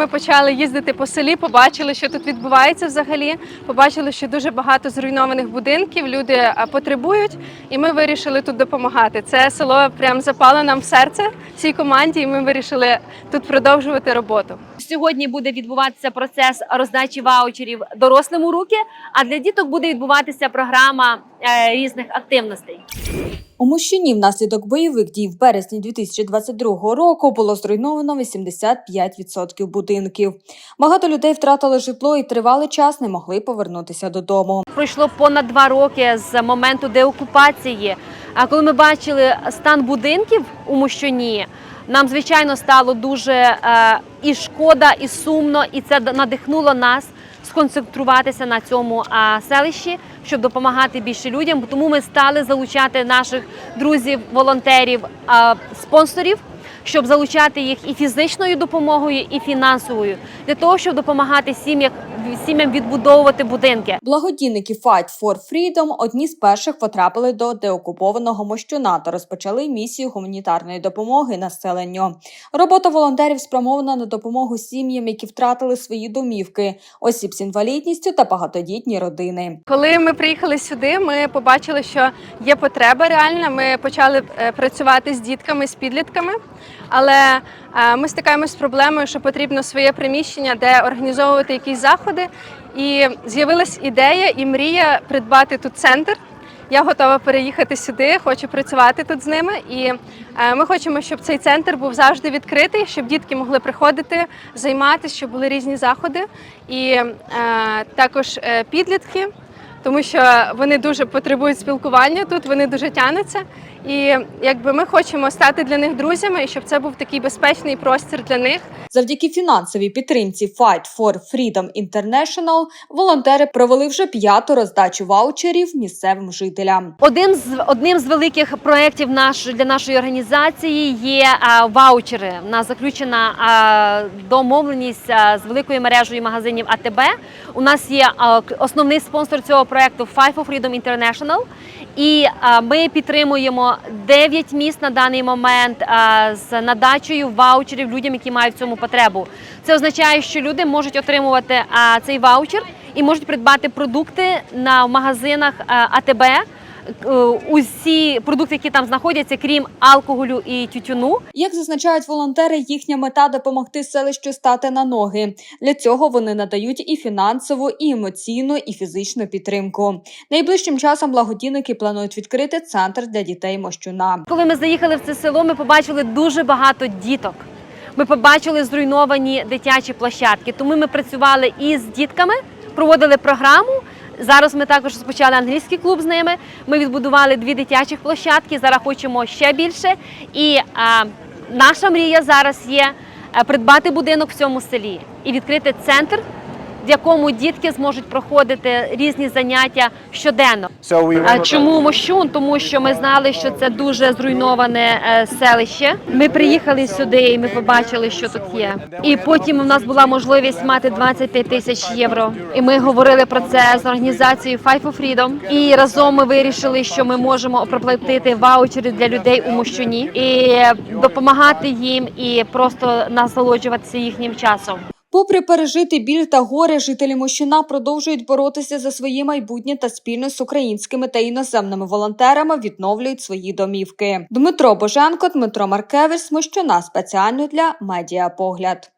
Ми почали їздити по селі, побачили, що тут відбувається взагалі. Побачили, що дуже багато зруйнованих будинків, люди потребують, і ми вирішили тут допомагати. Це село прям запало нам в серце цій команді, і ми вирішили тут продовжувати роботу. Сьогодні буде відбуватися процес роздачі ваучерів дорослим у руки, а для діток буде відбуватися програма е, різних активностей. У Мощині внаслідок бойових дій в березні 2022 року було зруйновано 85% будинків. Багато людей втратили житло і тривалий час не могли повернутися додому. Пройшло понад два роки з моменту деокупації. А коли ми бачили стан будинків у Мощуні, нам звичайно стало дуже е, і шкода, і сумно, і це надихнуло нас сконцентруватися на цьому селищі, щоб допомагати більше людям. Тому ми стали залучати наших друзів, волонтерів, спонсорів. Щоб залучати їх і фізичною допомогою, і фінансовою для того, щоб допомагати сім'ям сім'ям відбудовувати будинки. Благодійники Fight for Freedom одні з перших потрапили до деокупованого Мощуна та розпочали місію гуманітарної допомоги населенню. Робота волонтерів спрямована на допомогу сім'ям, які втратили свої домівки, осіб з інвалідністю та багатодітні родини. Коли ми приїхали сюди, ми побачили, що є потреба реальна. Ми почали е, працювати з дітками, з підлітками, але е, ми стикаємося з проблемою, що потрібно своє приміщення, де організовувати якісь заходи. І з'явилась ідея і мрія придбати тут центр. Я готова переїхати сюди, хочу працювати тут з ними. І е, ми хочемо, щоб цей центр був завжди відкритий, щоб дітки могли приходити, займатися, щоб були різні заходи. І е, також е, підлітки, тому що вони дуже потребують спілкування тут, вони дуже тянуться. І якби ми хочемо стати для них друзями, і щоб це був такий безпечний простір для них. Завдяки фінансовій підтримці Fight for Freedom International волонтери провели вже п'яту роздачу ваучерів місцевим жителям. Один з одним з великих проєктів наш для нашої організації є а, ваучери. У нас заключена а, домовленість а, з великою мережею магазинів АТБ. У нас є а, к- основний спонсор цього проєкту Five for Freedom International. І а, ми підтримуємо 9 міст на даний момент з надачею ваучерів людям, які мають в цьому потребу. Це означає, що люди можуть отримувати цей ваучер і можуть придбати продукти на магазинах АТБ. Е, Усі продукти, які там знаходяться, крім алкоголю і тютюну, Як зазначають волонтери, їхня мета допомогти селищу стати на ноги. Для цього вони надають і фінансову, і емоційну, і фізичну підтримку. Найближчим часом благодійники планують відкрити центр для дітей Мощуна. Коли ми заїхали в це село, ми побачили дуже багато діток. Ми побачили зруйновані дитячі площадки. Тому ми працювали і з дітками, проводили програму. Зараз ми також розпочали англійський клуб з ними. Ми відбудували дві дитячих площадки. Зараз хочемо ще більше. І а, наша мрія зараз є е, придбати будинок в цьому селі і відкрити центр, в якому дітки зможуть проходити різні заняття щоденно. А чому Мощун? Тому що ми знали, що це дуже зруйноване е, селище. Ми приїхали сюди, і ми побачили, що тут є. І потім у нас була можливість мати 25 тисяч євро. І ми говорили про це з організацією Five for Freedom. І разом ми вирішили, що ми можемо проплатити ваучери для людей у Мощуні і допомагати їм, і просто насолоджуватися їхнім часом. Попри пережити біль та горе, жителі Мощина продовжують боротися за своє майбутнє та спільно з українськими та іноземними волонтерами відновлюють свої домівки. Дмитро Боженко, Дмитро Маркевич Мощина спеціально для медіапогляд.